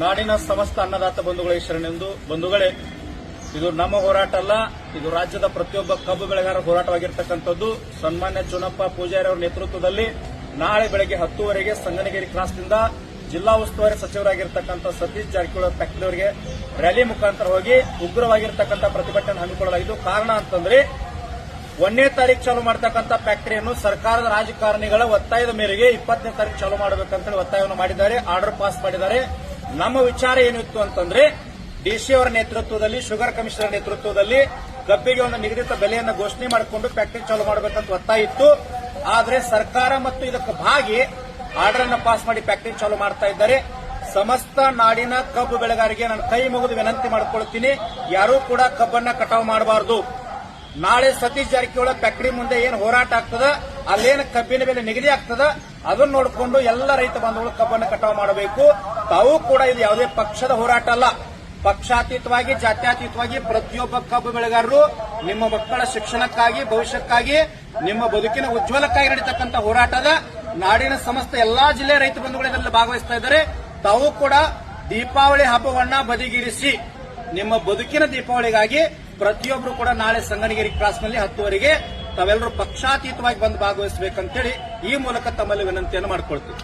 ನಾಡಿನ ಸಮಸ್ತ ಅನ್ನದಾತ ಬಂಧುಗಳ ಶರಣೆಂದು. ಬಂಧುಗಳೇ, ಇದು ನಮ್ಮ ಹೋರಾಟ ಅಲ್ಲ, ಇದು ರಾಜ್ಯದ ಪ್ರತಿಯೊಬ್ಬ ಕಬ್ಬು ಬೆಳೆಗಾರ ಹೋರಾಟವಾಗಿರ್ತಕ್ಕಂಥದ್ದು. ಸನ್ಮಾನ್ಯ ಚುನಪ್ಪ ಪೂಜಾರಿ ಅವರ ನೇತೃತ್ವದಲ್ಲಿ ನಾಳೆ ಬೆಳಗ್ಗೆ ಹತ್ತುವರೆಗೆ ಸಂಗನಗಿರಿ ಕ್ರಾಸ್ನಿಂದ ಜಿಲ್ಲಾ ಉಸ್ತುವಾರಿ ಸಚಿವರಾಗಿರ್ತಕ್ಕಂಥ ಸತೀಶ್ ಜಾರಕಿಹೊಳಿ ಫ್ಯಾಕ್ಟರಿ ಅವರಿಗೆ ರ್ಯಾಲಿ ಮುಖಾಂತರ ಹೋಗಿ ಉಗ್ರವಾಗಿರ್ತಕ್ಕಂಥ ಪ್ರತಿಭಟನೆ ಹಮ್ಮಿಕೊಳ್ಳಲಾಗಿದ್ದು. ಕಾರಣ ಅಂತಂದ್ರೆ, ಒಂದನೇ ತಾರೀಕು ಚಾಲೂ ಮಾಡತಕ್ಕಂಥ ಫ್ಯಾಕ್ಟರಿಯನ್ನು ಸರ್ಕಾರದ ರಾಜಕಾರಣಿಗಳ ಒತ್ತಾಯದ ಮೇರೆಗೆ ಇಪ್ಪತ್ತನೇ ತಾರೀಕು ಚಾಲೂ ಮಾಡಬೇಕಂತೇಳಿ ಒತ್ತಾಯವನ್ನು ಮಾಡಿದ್ದಾರೆ. ಆರ್ಡರ್ ಪಾಸ್ ಮಾಡಿದ್ದಾರೆ. ನಮ್ಮ ವಿಚಾರ ಏನಿತ್ತು ಅಂತಂದ್ರೆ ಡಿಸಿ ಅವರ ನೇತೃತ್ವದಲ್ಲಿ, ಶುಗರ್ ಕಮಿಷನರ್ ನೇತೃತ್ವದಲ್ಲಿ ಕಬ್ಬಿಗೆ ಒಂದು ನಿಗದಿತ ಬೆಲೆಯನ್ನು ಘೋಷಣೆ ಮಾಡಿಕೊಂಡು ಫ್ಯಾಕ್ಟರಿ ಚಾಲು ಮಾಡಬೇಕಂತ ಒತ್ತಾಯ ಇತ್ತು. ಆದರೆ ಸರ್ಕಾರ ಮತ್ತು ಇದಕ್ಕೆ ಭಾಗಿ ಆರ್ಡರ್ ಅನ್ನು ಪಾಸ್ ಮಾಡಿ ಫ್ಯಾಕ್ಟರಿ ಚಾಲು ಮಾಡ್ತಾ ಇದ್ದಾರೆ. ಸಮಸ್ತ ನಾಡಿನ ಕಬ್ಬು ಬೆಳೆಗಾರರಿಗೆ ನಾನು ಕೈ ಮುಗಿದು ವಿನಂತಿ ಮಾಡಿಕೊಳ್ತೀನಿ, ಯಾರೂ ಕೂಡ ಕಬ್ಬನ್ನ ಕಟಾವು ಮಾಡಬಾರದು. ನಾಳೆ ಸತೀಶ್ ಜಾರಕಿಹೊಳಿ ಫ್ಯಾಕ್ಟರಿ ಮುಂದೆ ಏನು ಹೋರಾಟ ಆಗ್ತದ, ಅಲ್ಲೇನು ಕಬ್ಬಿನ ಬೆಲೆ ನಿಗದಿ ಆಗ್ತದ ಅದನ್ನ ನೋಡಿಕೊಂಡು ಎಲ್ಲ ರೈತ ಬಂಧುಗಳು ಕಬ್ಬನ್ನು ಕಟಾವು ಮಾಡಬೇಕು. ತಾವು ಕೂಡ ಇದು ಯಾವುದೇ ಪಕ್ಷದ ಹೋರಾಟ ಅಲ್ಲ. ಪಕ್ಷಾತೀತವಾಗಿ, ಜಾತ್ಯಾತೀತವಾಗಿ ಪ್ರತಿಯೊಬ್ಬ ಕಬ್ಬು ಬೆಳೆಗಾರರು ನಿಮ್ಮ ಮಕ್ಕಳ ಶಿಕ್ಷಣಕ್ಕಾಗಿ, ಭವಿಷ್ಯಕ್ಕಾಗಿ, ನಿಮ್ಮ ಬದುಕಿನ ಉಜ್ವಲಕ್ಕಾಗಿ ನಡೀತಕ್ಕಂಥ ಹೋರಾಟದ ನಾಡಿನ ಸಮಸ್ತ ಎಲ್ಲಾ ಜಿಲ್ಲೆ ರೈತ ಬಂಧುಗಳು ಇದರಲ್ಲಿ ಭಾಗವಹಿಸ್ತಾ ಇದ್ದಾರೆ. ತಾವು ಕೂಡ ದೀಪಾವಳಿ ಹಬ್ಬವನ್ನ ಬದಿಗಿರಿಸಿ, ನಿಮ್ಮ ಬದುಕಿನ ದೀಪಾವಳಿಗಾಗಿ ಪ್ರತಿಯೊಬ್ಬರು ಕೂಡ ನಾಳೆ ಸಂಗನಗಿರಿ ಕ್ರಾಸ್ನಲ್ಲಿ ಹತ್ತುವರೆಗೆ ತಾವೆಲ್ಲರೂ ಪಕ್ಷಾತೀತವಾಗಿ ಬಂದು ಭಾಗವಹಿಸಬೇಕಂತೇಳಿ ಈ ಮೂಲಕ ತಮ್ಮಲ್ಲಿ ವಿನಂತಿಯನ್ನು ಮಾಡಿಕೊಳ್ತೀವಿ.